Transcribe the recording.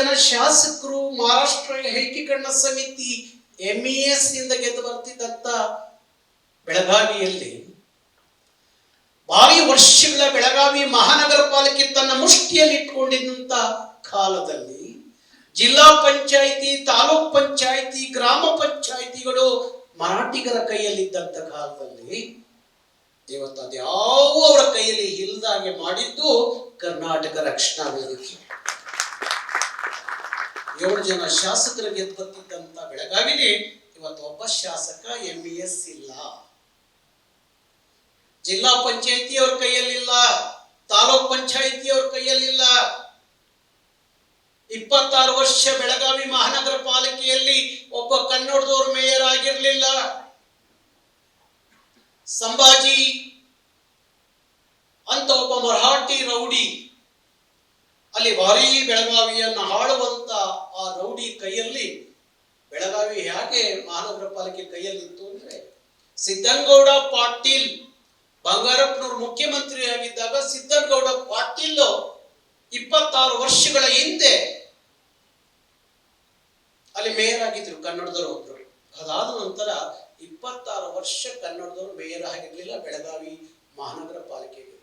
ಜನ ಶಾಸಕರು ಮಹಾರಾಷ್ಟ್ರ ಏಕೀಕರಣ ಸಮಿತಿ ಎಂಎಸ್ನಿಂದ ಗೆದ್ದು ಬರ್ತಿದ್ದಂತ ಬೆಳಗಾವಿಯಲ್ಲಿ ಭಾರಿ ವರ್ಷಗಳ ಬೆಳಗಾವಿ ಮಹಾನಗರ ಪಾಲಿಕೆ ತನ್ನ ಮುಷ್ಟಿಯಲ್ಲಿ ಇಟ್ಕೊಂಡಿದ್ದಂತ ಕಾಲದಲ್ಲಿ ಜಿಲ್ಲಾ ಪಂಚಾಯಿತಿ, ತಾಲೂಕ್ ಪಂಚಾಯಿತಿ, ಗ್ರಾಮ ಪಂಚಾಯಿತಿಗಳು ಮರಾಠಿಗರ ಕೈಯಲ್ಲಿದ್ದಂತ ಕಾಲದಲ್ಲಿ ಇವತ್ತು ಅದ್ಯಾವ ಅವರ ಕೈಯಲ್ಲಿ ಇಲ್ಲದಾಗೆ ಮಾಡಿದ್ದು ಕರ್ನಾಟಕ ರಕ್ಷಣಾ ವೇದಿಕೆ. ಏಳು ಜನ ಶಾಸಕರ ಗೆದ್ದು ಬೆಳಗಾವಿಗೆ ಬೆಳಗಾವಿಲಿ ಇವತ್ತು ಒಬ್ಬ ಶಾಸಕ ಎಂ ಎಸ್ ಇಲ್ಲ. ಜಿಲ್ಲಾ ಪಂಚಾಯಿತಿ ಅವ್ರ ಕೈಯಲ್ಲಿಲ್ಲ, ತಾಲೂಕ್ ಪಂಚಾಯತಿಯವ್ರ ಕೈಯಲ್ಲಿಲ್ಲ. ಇಪ್ಪತ್ತಾರು ವರ್ಷ ಬೆಳಗಾವಿ ಮಹಾನಗರ ಪಾಲಿಕೆಯಲ್ಲಿ ಒಬ್ಬ ಕನ್ನಡದವ್ರ ಮೇಯರ್ ಆಗಿರಲಿಲ್ಲ. ಸಂಭಾಜಿ, ಅಂತ ಒಬ್ಬ ಮರಾಠಿ ರೌಡಿ ಅಲ್ಲಿ ಭಾರಿ ಬೆಳಗಾವಿಯನ್ನ ಹಾಳುವಂತ ಆ ರೌಡಿ ಕೈಯಲ್ಲಿ, ಬೆಳಗಾವಿ ಹೇಗೆ ಮಹಾನಗರ ಪಾಲಿಕೆ ಕೈಯಲ್ಲಿತ್ತು ಅಂದ್ರೆ, ಸಿದ್ದನಗೌಡ ಪಾಟೀಲ್, ಬಂಗಾರಪ್ಪನವರು ಮುಖ್ಯಮಂತ್ರಿ ಆಗಿದ್ದಾಗ ಸಿದ್ದನಗೌಡ ಪಾಟೀಲ್ ಇಪ್ಪತ್ತಾರು ವರ್ಷಗಳ ಹಿಂದೆ ಅಲ್ಲಿ ಮೇಯರ್ ಆಗಿದ್ರು, ಕನ್ನಡದವರು ಒಬ್ರು. ಅದಾದ ನಂತರ ಇಪ್ಪತ್ತಾರು ವರ್ಷ ಕನ್ನಡದವರು ಮೇಯರ್ ಆಗಿರ್ಲಿಲ್ಲ, ಬೆಳಗಾವಿ ಮಹಾನಗರ ಪಾಲಿಕೆಗೆ